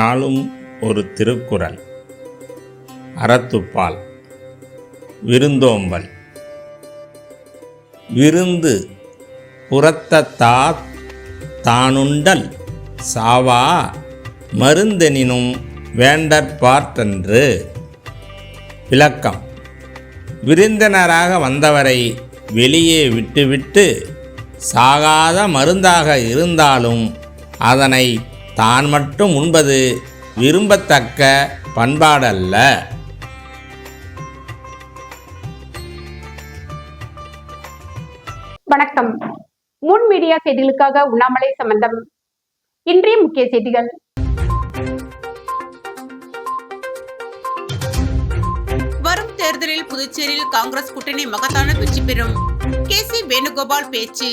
நாளும் ஒரு திருக்குறள். அறத்துப்பால். விருந்தோம்பல். விருந்து புறத்தத்தா தானுண்டல் சாவா மருந்தெனினும் வேண்டற்பார்த்தன்று விளக்கம். விருந்தினராக வந்தவரை வெளியே விட்டுவிட்டு சாகாத மருந்தாக இருந்தாலும் அதனை தான் மட்டும் உண்பது விரும்பத்தக்க பண்பாடல்ல. வணக்கம். முன் மீடியா செய்திகளுக்காக உண்ணாமலை சம்பந்தம். இன்றைய முக்கிய செய்திகள். வரும் தேர்தலில் புதுச்சேரியில் காங்கிரஸ் கூட்டணி மகத்தான வெற்றி பெறும். கே சி வேணுகோபால் பேச்சு.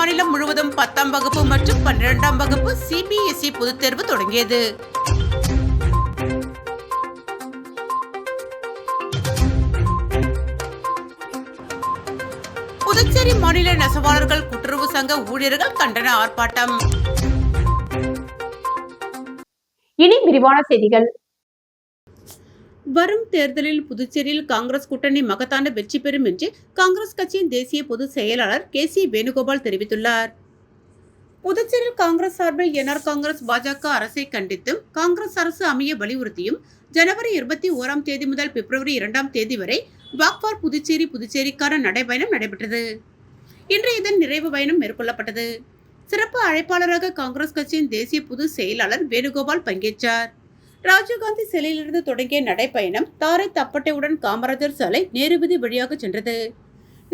மாநிலம் முழுவதும் பத்தாம் வகுப்பு மற்றும் பன்னிரெண்டாம் வகுப்பு சிபிஎஸ்இ பொதுத் தேர்வு தொடங்கியது. புதுச்சேரி மாநில நெசவாளர்கள் கூட்டுறவு சங்க ஊழியர்கள் கண்டன ஆர்ப்பாட்டம். இனி விரிவான செய்திகள். வரும் தேர்தலில் புதுச்சேரியில் காங்கிரஸ் கூட்டணி மகத்தான வெற்றி பெறும் என்று காங்கிரஸ் கட்சியின் தேசிய பொதுச் செயலாளர் கே சி வேணுகோபால் தெரிவித்துள்ளார். புதுச்சேரியில் காங்கிரஸ் சார்பில் என்ஆர் காங்கிரஸ் பாஜக அரசை கண்டித்தும் காங்கிரஸ் அரசு அமைய வலியுறுத்தியும் ஜனவரி இருபத்தி ஓராம் தேதி முதல் பிப்ரவரி இரண்டாம் தேதி வரை வாக்வார் புதுச்சேரி புதுச்சேரிக்கான நடைபயணம் நடைபெற்றது. இன்று இதன் நிறைவு பயணம் மேற்கொள்ளப்பட்டது. சிறப்பு அழைப்பாளராக காங்கிரஸ் கட்சியின் தேசிய பொதுச் செயலாளர் வேணுகோபால் பங்கேற்றார். ராஜீவ்காந்தி சிலையிலிருந்து தொடங்கிய நடைப்பயணம் தாரை தப்பட்டையுடன் காமராஜர் சாலை நேருபதி வழியாக சென்றது.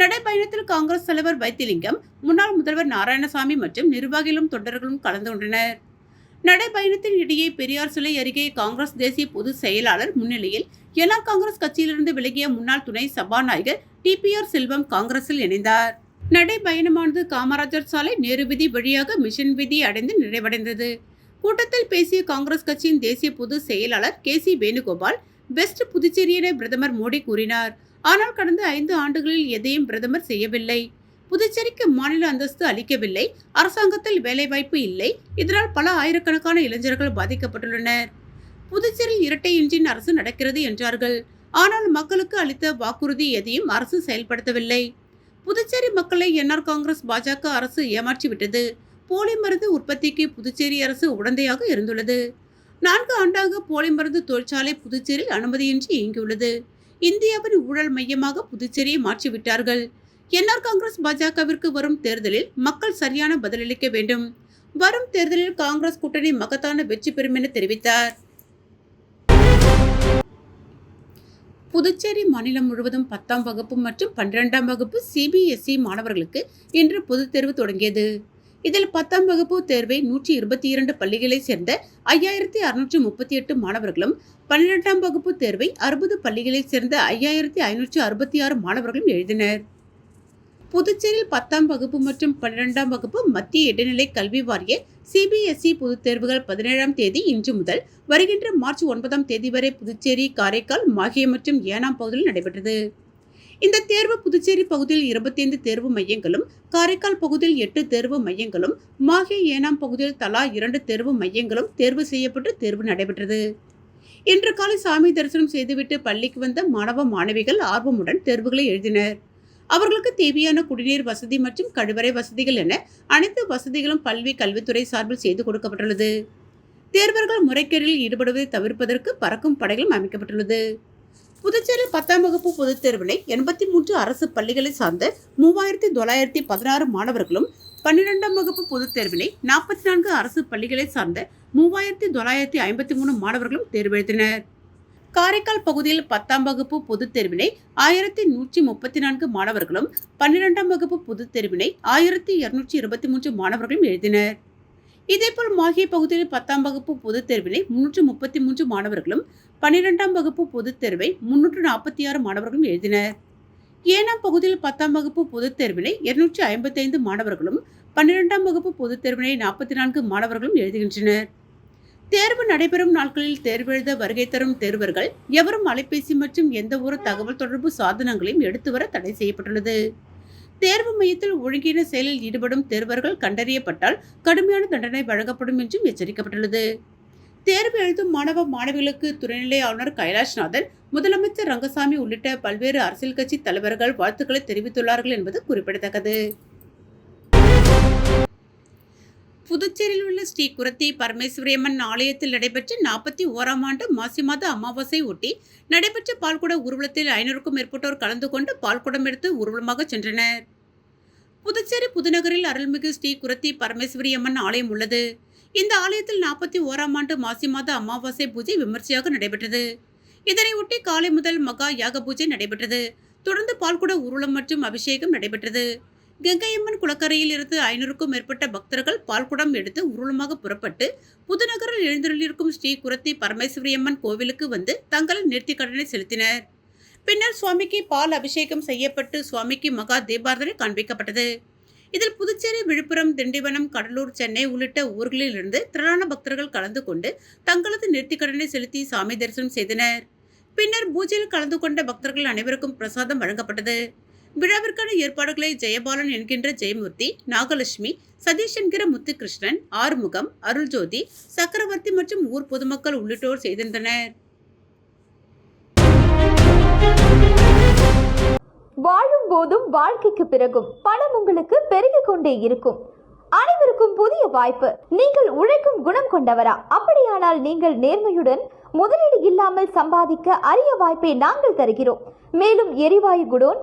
நடைப்பயணத்தில் காங்கிரஸ் தலைவர் வைத்திலிங்கம் முன்னாள் முதல்வர் நாராயணசாமி மற்றும் நிர்வாகிகளும் தொண்டர்களும் கலந்து கொண்டனர். நடைப்பயணத்தின் இடையே பெரியார் சிலை அருகே காங்கிரஸ் தேசிய பொதுச் செயலாளர் முன்னிலையில் என்ஆர் காங்கிரஸ் கட்சியிலிருந்து விலகிய முன்னாள் துணை சபாநாயகர் டிபிஆர் செல்வம் காங்கிரஸில் இணைந்தார். நடைப்பயணமானது காமராஜர் சாலை நேருவிதி வழியாக மிஷன் விதி அடைந்து நிறைவடைந்தது. கூட்டத்தில் பேசிய காங்கிரஸ் கட்சியின் தேசிய பொதுச் செயலாளர் K C Venugopal best Puducherry என பிரதமர் மோடி கூறினார். ஆனால் கடந்த ஐந்து ஆண்டுகளில் எதையும் பிரதமர் செய்யவில்லை. புதுச்சேரிக்கு மாநில அந்தஸ்து அளிக்கவில்லை. அரசாங்கத்தில் வேலைவாய்ப்பு இல்லை. இதனால் பல ஆயிரக்கணக்கான இளைஞர்கள் பாதிக்கப்பட்டுள்ளனர். புதுச்சேரியில் இரட்டை இன்ஜின் அரசு நடக்கிறது என்றார்கள். ஆனால் மக்களுக்கு அளித்த வாக்குறுதி எதையும் அரசு செயல்படுத்தவில்லை. புதுச்சேரி மக்களை என்ஆர் காங்கிரஸ் பாஜக அரசு ஏமாற்றிவிட்டது. போலி மருந்து உற்பத்திக்கு புதுச்சேரி அரசு உடந்தையாக இருந்துள்ளது. நான்கு ஆண்டாக போலி மருந்து தொழிற்சாலை புதுச்சேரியில் அனுமதியின்றி இயங்கியுள்ளது. இந்தியாவின் ஊழல் மையமாக புதுச்சேரியை மாற்றிவிட்டார்கள். என்ஆர் காங்கிரஸ் பாஜகவிற்கு வரும் தேர்தலில் மக்கள் சரியான பதிலளிக்க வேண்டும். வரும் தேர்தலில் காங்கிரஸ் கூட்டணி மகத்தான வெற்றி பெறும் என தெரிவித்தார். புதுச்சேரி மாநிலம் முழுவதும் பத்தாம் வகுப்பு மற்றும் பன்னிரெண்டாம் வகுப்பு சிபிஎஸ்இ மாணவர்களுக்கு இன்று பொதுத் தேர்வு தொடங்கியது. இதில் பத்தாம் வகுப்பு தேர்வை நூற்றி இருபத்தி இரண்டு பள்ளிகளைச் சேர்ந்த ஐயாயிரத்தி அறுநூற்றி முப்பத்தி எட்டு மாணவர்களும் பன்னிரெண்டாம் வகுப்பு தேர்வை அறுபது பள்ளிகளைச் சேர்ந்த ஐயாயிரத்தி ஐநூற்றி அறுபத்தி ஆறு மாணவர்களும் எழுதினர். புதுச்சேரியில் பத்தாம் வகுப்பு மற்றும் பன்னிரெண்டாம் வகுப்பு மத்திய இடைநிலை கல்வி வாரிய சிபிஎஸ்இ பொதுத் தேர்வுகள் பதினேழாம் தேதி இன்று முதல் வருகின்ற மார்ச் ஒன்பதாம் தேதி வரை புதுச்சேரி காரைக்கால் மாஹே மற்றும் ஏனாம் பகுதியில் நடைபெற்றது. இந்த தேர்வு புதுச்சேரி பகுதியில் இருபத்தைந்து தேர்வு மையங்களும் காரைக்கால் பகுதியில் எட்டு தேர்வு மையங்களும் மாஹே ஏனாம் பகுதியில் தலா இரண்டு தேர்வு மையங்களும் தேர்வு செய்யப்பட்டு தேர்வு நடைபெற்றது. இன்று காலை சாமி தரிசனம் செய்துவிட்டு பள்ளிக்கு வந்த மாணவ மாணவிகள் ஆர்வமுடன் தேர்வுகளை எழுதினர். அவர்களுக்கு தேவையான குடிநீர் வசதி மற்றும் கழிவறை வசதிகள் என அனைத்து வசதிகளும் பல்வி கல்வித்துறை சார்பில் செய்து கொடுக்கப்பட்டுள்ளது. தேர்வர்கள் முறைகேடில் ஈடுபடுவதை தவிர்ப்பதற்கு பறக்கும் படைகளும் அமைக்கப்பட்டுள்ளது. புதுச்சேரி பத்தாம் வகுப்பு பொதுத் தேர்வினை எண்பத்தி மூன்று அரசு பள்ளிகளை சார்ந்த மூவாயிரத்தி தொள்ளாயிரத்தி பதினாறு மாணவர்களும் பன்னிரெண்டாம் வகுப்பு பொதுத் தேர்வினை நாற்பத்தி நான்கு அரசு பள்ளிகளை சார்ந்த மூவாயிரத்தி தொள்ளாயிரத்தி ஐம்பத்தி மூணு மாணவர்களும் தேர்வெழுத்தினர் காரைக்கால் பகுதியில் பத்தாம் வகுப்பு பொதுத் தேர்வினை ஆயிரத்தி நூற்றி முப்பத்தி நான்கு மாணவர்களும் பன்னிரெண்டாம் வகுப்பு பொதுத் தேர்வினை ஆயிரத்தி இருநூற்றி இருபத்தி மூன்று மாணவர்களும் எழுதினர். இதேபோல் மாஹே பகுதியில் பத்தாம் வகுப்பு பொதுத் தேர்வினை முன்னூற்று முப்பத்தி மூன்று மாணவர்களும் பன்னிரெண்டாம் வகுப்பு பொதுத் தேர்வை முன்னூற்று நாற்பத்தி ஆறு மாணவர்களும் எழுதினர். ஏனாம் பகுதியில் பத்தாம் வகுப்பு பொதுத் தேர்வினை இருநூற்றி ஐம்பத்தைந்து மாணவர்களும் பன்னிரெண்டாம் வகுப்பு பொதுத் தேர்வினை நாற்பத்தி நான்கு மாணவர்களும் எழுதுகின்றனர். தேர்வு நடைபெறும் நாட்களில் தேர்வெழுத வருகை தரும் தேர்வர்கள் எவரும் அலைபேசி மற்றும் எந்த ஒரு தகவல் தொடர்பு சாதனங்களையும் எடுத்து வர தடை செய்யப்பட்டுள்ளது. தேர்வு மையத்தில் ஒழுங்கீன செயலில் ஈடுபடும் தேர்வர்கள் கண்டறியப்பட்டால் கடுமையான தண்டனை வழங்கப்படும் என்றும் எச்சரிக்கப்பட்டுள்ளது. தேர்வு எழுதும் மாணவ மாணவிகளுக்கு துணைநிலை ஆளுநர் கைலாஷ்நாதன் முதலமைச்சர் ரங்கசாமி உள்ளிட்ட பல்வேறு அரசியல் கட்சி தலைவர்கள் வாழ்த்துக்களை தெரிவித்துள்ளார்கள் என்பது குறிப்பிடத்தக்கது. புதுச்சேரியில் உள்ள ஸ்ரீ குரத்தி பரமேஸ்வரியம்மன் ஆலயத்தில் நடைபெற்ற நாற்பத்தி ஓராம் ஆண்டு மாசி மாத அமாவாசை ஒட்டி நடைபெற்ற பால்குட ஊர்வலத்தில் ஐநூறுக்கும் மேற்பட்டோர் கலந்து கொண்டு பால்குடம் எடுத்து ஊர்வலமாக சென்றனர். புதுச்சேரி புதுநகரில் அருள்மிகு ஸ்ரீ குரத்தி பரமேஸ்வரியம்மன் ஆலயம் உள்ளது. இந்த ஆலயத்தில் நாற்பத்தி ஓராம் ஆண்டு மாசி மாத அமாவாசை பூஜை விமர்சையாக நடைபெற்றது. இதனையொட்டி காலை முதல் மகா யாக பூஜை நடைபெற்றது. தொடர்ந்து பால்குட ஊர்வலம் மற்றும் அபிஷேகம் நடைபெற்றது. கங்கையம்மன் குளக்கரையில் இருந்து ஐநூறுக்கும் மேற்பட்ட பக்தர்கள் பால்குடம் எடுத்து உருளமாக புறப்பட்டு புதுநகரில் எழுந்தருளியிருக்கும் ஸ்ரீ குரத்தி பரமேஸ்வரியம்மன் கோவிலுக்கு வந்து தங்கள் நேர்த்திக் கடனை செலுத்தினர். பின்னர் சுவாமிக்கு பால் அபிஷேகம் செய்யப்பட்டு சுவாமிக்கு மகா தீபாரதனை காண்பிக்கப்பட்டது. இதில் புதுச்சேரி விழுப்புரம் திண்டிவனம் கடலூர் சென்னை உள்ளிட்ட ஊர்களிலிருந்து திரளான பக்தர்கள் கலந்து கொண்டு தங்களது நேர்த்திக்கடனை செலுத்தி சாமி தரிசனம் செய்தனர். பின்னர் பூஜையில் கலந்து கொண்ட பக்தர்கள் அனைவருக்கும் பிரசாதம் வழங்கப்பட்டது. விழாவிற்கான ஏற்பாடுகளை ஜெயபாலன் என்கின்ற ஜெயமூர்த்தி நாகலட்சுமி சதீஷ் என்கிற முத்துகிருஷ்ணன் ஆறுமுகம் அருள்ஜோதி சக்கரவர்த்தி மற்றும் ஊர் பொதுமக்கள் உள்ளிட்டோர் செய்திருந்தனர். வாழும் போதும் வாழ்க்கைக்கு பிறகும் பணம் உங்களுக்கு பெருகிக் கொண்டே இருக்கும். அனைவருக்கும் புதிய வாய்ப்பு. நீங்கள் உழைக்கும் குணம் கொண்டவரா? அப்படியானால் நீங்கள் நேர்மையுடன் முதலீடு இல்லாமல் சம்பாதிக்க அரிய வாய்ப்பை நாங்கள் தருகிறோம். மேலும் எரிவாயு குடோன்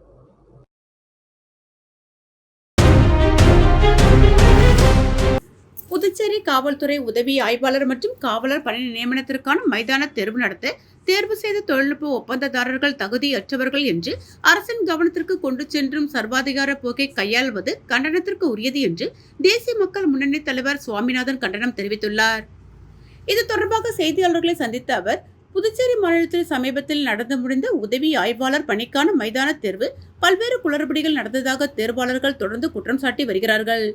புதுச்சேரி காவல்துறை உதவி ஆய்வாளர் மற்றும் காவலர் பணி நியமனத்திற்கான மைதான தேர்வு நடத்த தேர்வு செய்த தொழில்நுட்ப ஒப்பந்ததாரர்கள் தகுதியற்றவர்கள் என்று அரசின் கவனத்திற்கு கொண்டு சென்றும் சர்வாதிகார போக்கை கையாள்வது கண்டனத்திற்கு உரியது என்று தேசிய மக்கள் முன்னணி தலைவர் சுவாமிநாதன் கண்டனம் தெரிவித்துள்ளார். இது தொடர்பாக செய்தியாளர்களை சந்தித்த அவர் புதுச்சேரி மாநிலத்தில் சமீபத்தில் நடந்து முடிந்த உதவி ஆய்வாளர் பணிக்கான மைதான தேர்வு பல்வேறு குளறுபடிகள் நடந்ததாக தேர்வாளர்கள் தொடர்ந்து குற்றம் சாட்டி வருகிறார்கள்.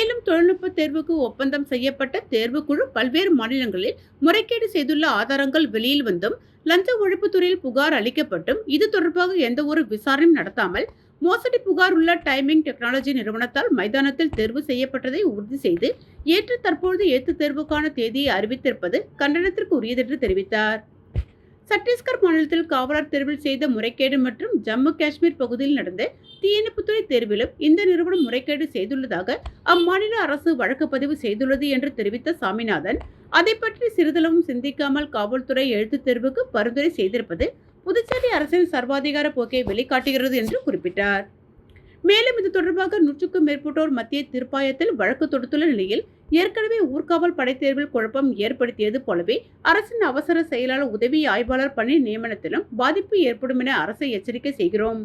மேலும் தொழில்நுட்ப தேர்வுக்கு ஒப்பந்தம் செய்யப்பட்ட தேர்வுக்குழு பல்வேறு மாநிலங்களில் முறைகேடு செய்துள்ள ஆதாரங்கள் வெளியில் வந்தும் லஞ்ச ஒழிப்புத்துறையில் புகார் அளிக்கப்பட்டும். இது தொடர்பாக எந்த ஒரு விசாரணையும் நடத்தாமல் மோசடி புகார் உள்ள டைமிங் டெக்னாலஜி நிறுவனத்தால் மைதானத்தில் தேர்வு செய்யப்பட்டதை உறுதி செய்து ஏற்று தற்பொழுது ஏற்று தேர்வுக்கான தேதியை அறிவித்திருப்பது கண்டனத்திற்கு உரியதென்று தெரிவித்தார். சத்தீஸ்கர் மாநிலத்தில் காவலர் தேர்வில் செய்த முறைகேடு மற்றும் ஜம்மு காஷ்மீர் பகுதியில் நடந்த தீயணைப்புத்துறை தேர்விலும் இந்த நிறுவனம் முறைகேடு செய்துள்ளதாக அம்மாநில அரசு வழக்கு பதிவு செய்துள்ளது என்று தெரிவித்த சாமிநாதன் அதை பற்றி சிறிதளவும் சிந்திக்காமல் காவல்துறை எழுத்துத் தேர்வுக்கு பரிந்துரை செய்திருப்பது புதுச்சேரி அரசின் சர்வாதிகார போக்கை வெளிக்காட்டுகிறது என்று குறிப்பிட்டார். மேலும் இது தொடர்பாக நூற்றுக்கும் மேற்பட்டோர் மத்திய தீர்ப்பாயத்தில் வழக்கு தொடுத்துள்ள நிலையில் ஏற்கனவே ஊர்காவல் படைத்தேர்வில் குழப்பம் ஏற்படுத்தியது போலவே அரசின் அவசர செயலாளர் உதவி ஆய்வாளர் பணி நியமனத்திலும் பாதிப்பு ஏற்படும் என அரசை எச்சரிக்கை செய்கிறோம்.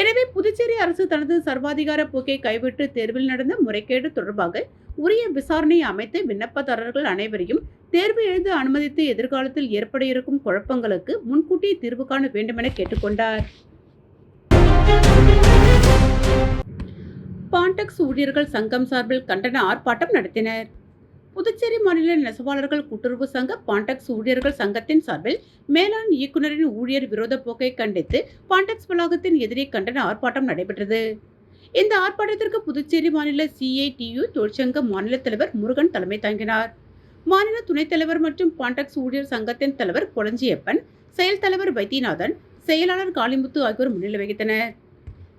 எனவே புதுச்சேரி அரசு தனது சர்வாதிகார போக்கை கைவிட்டு தேர்வில் நடந்த முறைகேடு தொடர்பாக உரிய விசாரணை அமைத்து விண்ணப்பதாரர்கள் அனைவரையும் தேர்வு எழுத அனுமதித்து எதிர்காலத்தில் ஏற்பட இருக்கும் குழப்பங்களுக்கு முன்கூட்டியே தீர்வு காண வேண்டுமென கேட்டுக்கொண்டார். பாண்டக்ஸ் ஊழியர்கள் சங்கம் சார்பில் கண்டன ஆர்ப்பாட்டம் நடத்தினர். புதுச்சேரி மாநில நெசவாளர்கள் கூட்டுறவு சங்க பாண்டக்ஸ் ஊழியர்கள் சங்கத்தின் சார்பில் மேலாண் இயக்குநரின் ஊழியர் விரோத போக்கை கண்டித்து பாண்டக்ஸ் வளாகத்தின் எதிரே கண்டன ஆர்ப்பாட்டம் நடைபெற்றது. இந்த ஆர்ப்பாட்டத்திற்கு புதுச்சேரி மாநில சிஐடியு தொழிற்சங்க மாநில தலைவர் முருகன் தலைமை தாங்கினார். மாநில துணைத் தலைவர் மற்றும் பாண்டக்ஸ் ஊழியர் சங்கத்தின் தலைவர் கொளஞ்சியப்பன் செயல் தலைவர் வைத்தியநாதன் செயலாளர் காளிமுத்து ஆகியோர் முன்னிலை வகித்தனர்.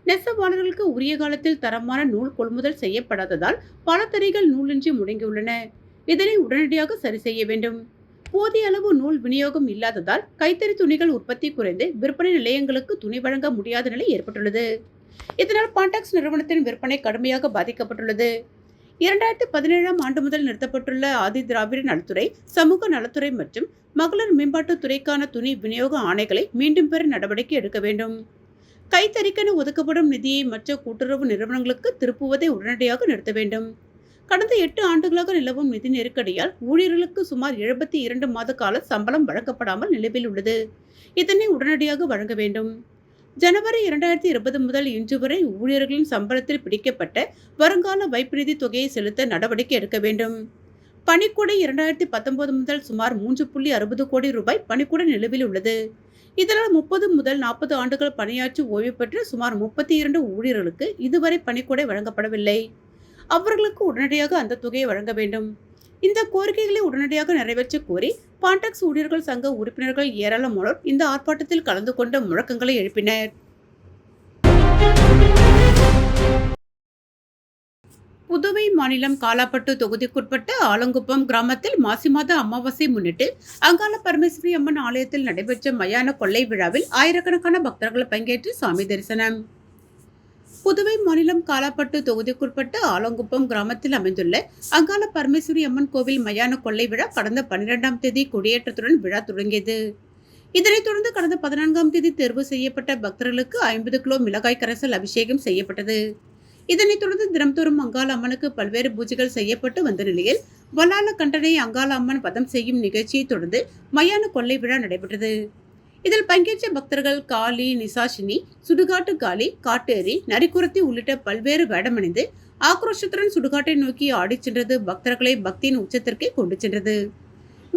நெசவாளர்களுக்கு உரிய காலத்தில் தரமான நூல் கொள்முதல் செய்யப்படாததால் பல தறிகள் நூலின்றி முடங்கியுள்ளன. இதனை உடனடியாக சரி செய்ய வேண்டும். போதிய அளவு நூல் விநியோகம் இல்லாததால் கைத்தறி துணிகள் உற்பத்தி குறைந்து விற்பனை நிலையங்களுக்கு துணி வழங்க முடியாத நிலை ஏற்பட்டுள்ளது. இதனால் பாண்டாக்ஸ் நிறுவனத்தின் விற்பனை கடுமையாக பாதிக்கப்பட்டுள்ளது. இரண்டாயிரத்தி பதினேழாம் ஆண்டு முதல் நிறுத்தப்பட்டுள்ள ஆதி திராவிட நலத்துறை சமூக நலத்துறை மற்றும் மகளிர் மேம்பாட்டுத் துறைக்கான துணி விநியோக ஆணைகளை மீண்டும் பெற நடவடிக்கை எடுக்க வேண்டும். கைத்தறிக்கென ஒதுக்கப்படும் நிதியை மற்ற கூட்டுறவு நிறுவனங்களுக்கு திருப்புவதை உடனடியாக நிறுத்த வேண்டும். கடந்த எட்டு ஆண்டுகளாக நிலவும் நிதி நெருக்கடியால் ஊழியர்களுக்கு சுமார் எழுபத்தி இரண்டு மாத கால சம்பளம் வழங்கப்படாமல் நிலவில் உள்ளது. இதனை உடனடியாக வழங்க வேண்டும். ஜனவரி இரண்டாயிரத்தி இருபது முதல் இன்று வரை ஊழியர்களின் சம்பளத்தில் பிடிக்கப்பட்ட வருங்கால வைப்பு நிதி தொகையை செலுத்த நடவடிக்கை எடுக்க வேண்டும். பணிக்கொடை இரண்டாயிரத்தி பத்தொன்பது முதல் சுமார் மூன்று புள்ளி அறுபது கோடி ரூபாய் பணிக்கொடை நிலுவையில் உள்ளது. இதனால் முப்பது முதல் நாற்பது ஆண்டுகள் பணியாற்றி ஓய்வு பெற்ற சுமார் முப்பத்தி இரண்டு ஊழியர்களுக்கு இதுவரை பணிக்கொடை வழங்கப்படவில்லை. அவர்களுக்கு உடனடியாக அந்த தொகையை வழங்க வேண்டும். இந்த கோரிக்கைகளை உடனடியாக நிறைவேற்ற கோரி பாண்டாக்ஸ் ஊழியர்கள் சங்க உறுப்பினர்கள் ஏராளமானோர் இந்த ஆர்ப்பாட்டத்தில் கலந்து கொண்ட முழக்கங்களை எழுப்பினர். புதுவை மாநிலம் காலாப்பட்டு தொகுதிக்குட்பட்ட ஆலங்குப்பம் கிராமத்தில் மாசி மாத அமாவாசை முன்னிட்டு அங்காள பரமேஸ்வரி அம்மன் ஆலயத்தில் நடைபெற்ற மயான கொள்ளை விழாவில் ஆயிரக்கணக்கான பக்தர்கள் பங்கேற்று சாமி தரிசனம். புதுவை மாநிலம் காலாப்பட்டு தொகுதிக்குட்பட்ட ஆலங்குப்பம் கிராமத்தில் அமைந்துள்ள அங்காள பரமேஸ்வரி அம்மன் கோவில் மயான கொள்ளை விழா கடந்த பன்னிரெண்டாம் தேதி கொடியேற்றத்துடன் விழா தொடங்கியது. இதனைத் தொடர்ந்து கடந்த பதினான்காம் தேதி தேர்வு செய்யப்பட்ட பக்தர்களுக்கு ஐம்பது கிலோ மிளகாய் கரைசல் அபிஷேகம் செய்யப்பட்டது. இதனைத் தொடர்ந்து தினம்தோறும் அங்காள அம்மனுக்கு பல்வேறு பூஜைகள் செய்யப்பட்டு வந்த நிலையில் வல்லால கண்டனை அங்காள அம்மன் பதம் செய்யும் நிகழ்ச்சியை தொடர்ந்து மயான கொள்ளை விழா நடைபெற்றது. இதில் பங்கேற்ற பக்தர்கள் காளி நிசாஷினி சுடுகாட்டு காளி காட்டேரி நரிக்குரத்தி உள்ளிட்ட பல்வேறு வேடமணிந்து ஆக்ரோஷத்துடன் சுடுகாட்டை நோக்கி ஆடிச் சென்றது பக்தர்களை பக்தியின் உச்சத்திற்கே கொண்டு சென்றது.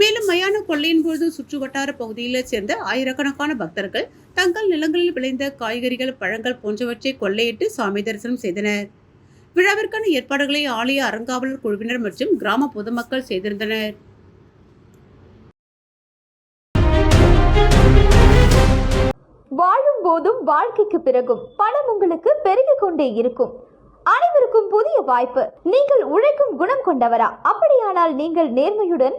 மேலும் மயான கொள்ளையின் போது சுற்று வட்டார பகுதியிலே சேர்ந்த ஆயிரக்கணக்கான பக்தர்கள் தங்கள் நிலங்களில் விளைந்த காய்கறிகள் பழங்கள் போன்றவற்றை கொள்ளையிட்டு சாமி தரிசனம் செய்தனர். விழாவிற்கான ஏற்பாடுகளை ஆலய அறங்காவலர் குழுவினர் மற்றும் கிராம பொதுமக்கள் செய்திருந்தனர். வாழும் போதும் வாழ்க்கைக்கு பிறகும் பணம் உங்களுக்கு பெருகிக் கொண்டே இருக்கும். அனைவருக்கும் புதிய வாய்ப்பு. நீங்கள் உழைக்கும் குணம் கொண்டவரா? அப்படியானால் நீங்கள் நேர்மையுடன்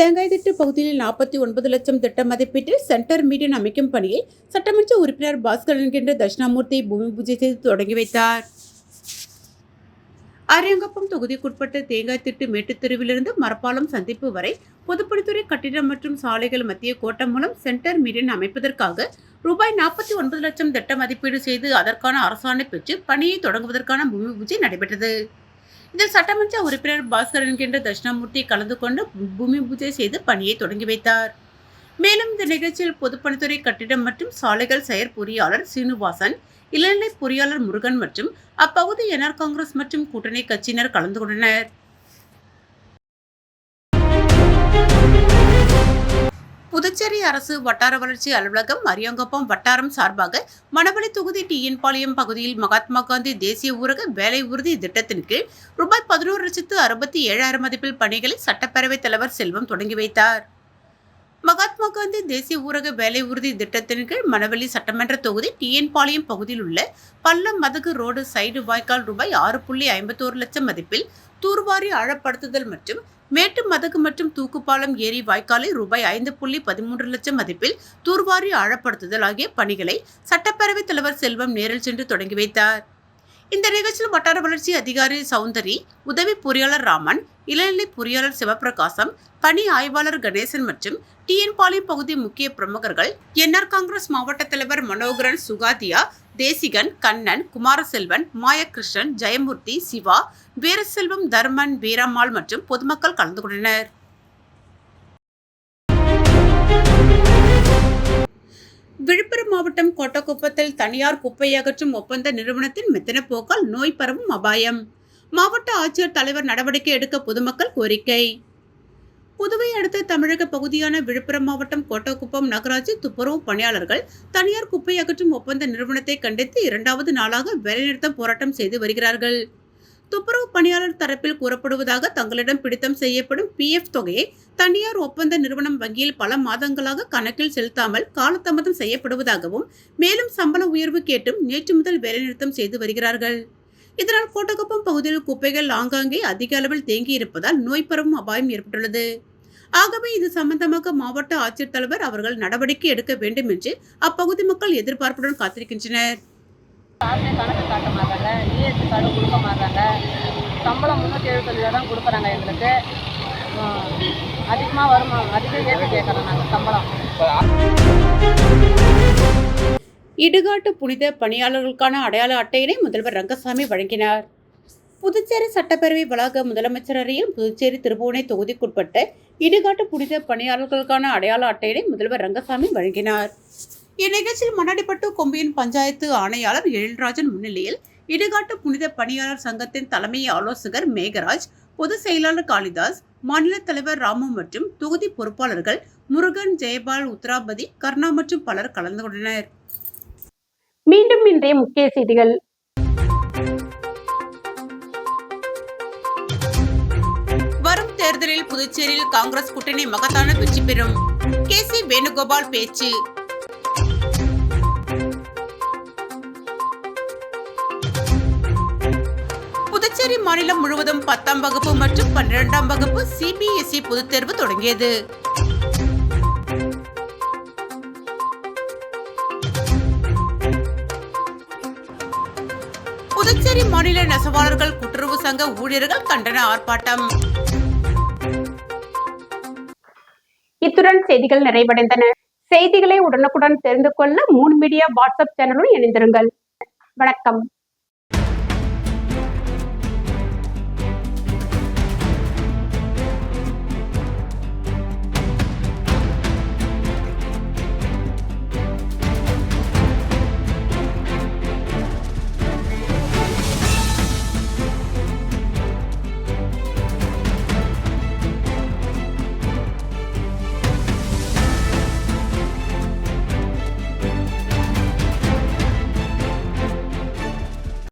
தேங்காய்திட்டு பகுதியில் நாற்பத்தி ஒன்பது லட்சம் திட்ட மதிப்பீட்டில் சென்டர் மீடியன் அமைக்கும் பணியை சட்டமன்ற உறுப்பினர் பாஸ்கர் என்கின்ற தட்சிணாமூர்த்தி பூமி பூஜை செய்து தொடங்கி வைத்தார். அரியங்கப்பம் தொகுதிக்குட்பட்ட தேங்காய்த்திட்டு மேட்டுத்தெருவிலிருந்து மரப்பாலம் சந்திப்பு வரை பொதுப்பணித்துறை கட்டிடம் மற்றும் சாலைகள் மத்திய கோட்டம் மூலம் சென்டர் மீடியன் அமைப்பதற்காக ரூபாய் நாற்பத்தி ஒன்பது லட்சம் திட்ட மதிப்பீடு செய்து அதற்கான அரசாணை பெற்று பணியை தொடங்குவதற்கான பூமி பூஜை நடைபெற்றது. இதில் சட்டமன்ற உறுப்பினர் பாஸ்கர் என்கின்ற தட்சிணாமூர்த்தி கலந்து கொண்டு பூமி பூஜை செய்து பணியை தொடங்கி வைத்தார். மேலும் இந்த நிகழ்ச்சியில் பொதுப்பணித்துறை கட்டிடம் மற்றும் சாலைகள் செயற் பொறியாளர் சீனிவாசன் இளநிலை பொறியாளர் முருகன் மற்றும் அப்பகுதி என்ஆர் காங்கிரஸ் மற்றும் கூட்டணி கட்சியினர் கலந்து கொண்டனர். புதுச்சேரி அரசு வட்டார வளர்ச்சி அலுவலகம் அரியங்கப்பம் வட்டாரம் சார்பாக மணவளி தொகுதி டிஎன்பாளையம் பகுதியில் மகாத்மா காந்தி தேசிய ஊரக வேலை உறுதி திட்டத்தின் கீழ் ரூபாய் பதினோரு லட்சத்து அறுபத்தி ஏழாயிரம் மதிப்பில் பணிகளை சட்டப்பேரவைத் தலைவர் செல்வம் தொடங்கி வைத்தார். மகாத்மா காந்தி தேசிய ஊரக வேலை உறுதி திட்டத்தின் கீழ் மணவெளி சட்டமன்ற தொகுதி டிஎன்பாளையம் பகுதியில் உள்ள பள்ளம் மதகு ரோடு சைடு வாய்க்கால் ரூபாய் ஆறு புள்ளி ஐம்பத்தோரு லட்சம் மதிப்பில் தூர்வாரி ஆழப்படுத்துதல் மற்றும் மேட்டு மதகு மற்றும் தூக்குப்பாலம் ஏரி வாய்க்காலை ரூபாய் ஐந்து புள்ளி பதிமூன்று லட்சம் மதிப்பில் தூர்வாரி ஆழப்படுத்துதல் ஆகிய பணிகளை சட்டப்பேரவைத் தலைவர் செல்வம் நேரில் சென்று தொடங்கி வைத்தார். இந்த நிகழ்ச்சியில் வட்டார வளர்ச்சி அதிகாரி சௌந்தரி உதவி பொறியாளர் ராமன் இளநிலை பொறியாளர் சிவபிரகாசம் பணி ஆய்வாளர் கணேசன் மற்றும் டிஎன் பாளையம் பகுதி முக்கிய பிரமுகர்கள் என்ஆர் காங்கிரஸ் மாவட்ட தலைவர் மனோகரன் சுகாதியா தேசிகன் கண்ணன் குமாரசெல்வன் மாயகிருஷ்ணன் ஜெயமூர்த்தி சிவா வீரசெல்வம் தர்மன் வீரம்மாள் மற்றும் பொதுமக்கள் கலந்து கொண்டனர். விழுப்புரம் மாவட்டம் கோட்டக்குப்பத்தில் தனியார் குப்பை அகற்றும் ஒப்பந்த நிறுவனத்தின் மெத்தன போக்கால் நோய் பரவும் அபாயம். மாவட்ட ஆட்சியர் தலைவர் நடவடிக்கை எடுக்க பொதுமக்கள் கோரிக்கை. புதுவை அடுத்த தமிழக பகுதியான விழுப்புரம் மாவட்டம் கோட்டக்குப்பம் நகராட்சி துப்புரவு பணியாளர்கள் தனியார் குப்பை அகற்றும் ஒப்பந்த நிறுவனத்தை கண்டித்து இரண்டாவது நாளாக வேலைநிறுத்த போராட்டம் செய்து வருகிறார்கள். துப்புரவு பணியாளர் தரப்பில் கூறப்படுவதாக தங்களிடம் பிடித்தம் செய்யப்படும் பிஎஃப் தொகையை தனியார் ஒப்பந்த நிறுவனம் வங்கியில் பல மாதங்களாக கணக்கில் செலுத்தாமல் காலதாமதம் செய்யப்படுவதாகவும் மேலும் சம்பள உயர்வு கேட்டும் நேற்று முதல் வேலைநிறுத்தம் செய்து வருகிறார்கள். இதனால் கோட்டக்குப்பம் பகுதியில் குப்பைகள் ஆங்காங்கே அதிக அளவில் தேங்கியிருப்பதால் நோய் பரவும் அபாயம் ஏற்பட்டுள்ளது. ஆகவே இது சம்பந்தமாக மாவட்ட ஆட்சித்தலைவர் அவர்கள் நடவடிக்கை எடுக்க வேண்டும் என்று அப்பகுதி மக்கள் எதிர்பார்ப்புடன் காத்திருக்கின்றனர். கணக்கு காட்ட மாட்டாங்க ஜிஎஸ்டி கார்டு கொடுக்க மாட்டாங்க சம்பளம் முந்நூற்றி எழுபத்தஞ்சு தான் கொடுக்குறாங்க எங்களுக்கு. அதிகமாக வருமா? அதிகம் ஏற்றி கேட்குறோம் நாங்கள் சம்பளம். இடுகாட்டு புனித பணியாளர்களுக்கான அடையாள அட்டையினை முதல்வர் ரங்கசாமி வழங்கினார். புதுச்சேரி சட்டப்பேரவை வளாக முதலமைச்சர் அறையில் புதுச்சேரி திருபுவனை தொகுதிக்குட்பட்ட இடுகாட்டு புனித பணியாளர்களுக்கான அடையாள அட்டையினை முதல்வர் ரங்கசாமி வழங்கினார். இந்நிகழ்ச்சியில் மண்ணாடிப்பட்டு கொம்பியின் பஞ்சாயத்து ஆணையாளர் எழில்ராஜன் முன்னிலையில் இடுகாட்டு புனித பணியாளர் சங்கத்தின் தலைமை ஆலோசகர் மேகராஜ் பொதுச் செயலாளர் காளிதாஸ் மாநில தலைவர் ராமு மற்றும் தொகுதி பொறுப்பாளர்கள் முருகன் ஜெயபால் உத்ராபதி கர்ணா மற்றும் பலர் கலந்து கொண்டனர். மீண்டும் இன்றைய முக்கிய செய்திகள். தேர்தலில் புதுச்சேரியில் காங்கிரஸ் கூட்டணி மகத்தான வெற்றி பெறும். கே சி வேணுகோபால் பேச்சு. புதுச்சேரி மாநிலம் முழுவதும் பத்தாம் வகுப்பு மற்றும் பன்னிரெண்டாம் வகுப்பு சிபிஎஸ்இ பொதுத் தேர்வு தொடங்கியது. புதுச்சேரி மாநில நெசவாளர்கள் கூட்டுறவு சங்க ஊழியர்கள் கண்டன ஆர்ப்பாட்டம். இத்துடன் செய்திகள் நிறைவடைந்தன. செய்திகளை உடனுக்குடன் தெரிந்து கொள்ள மூன் மீடியா வாட்ஸ்அப் சேனலுடன் இணைந்திருங்கள். வணக்கம்.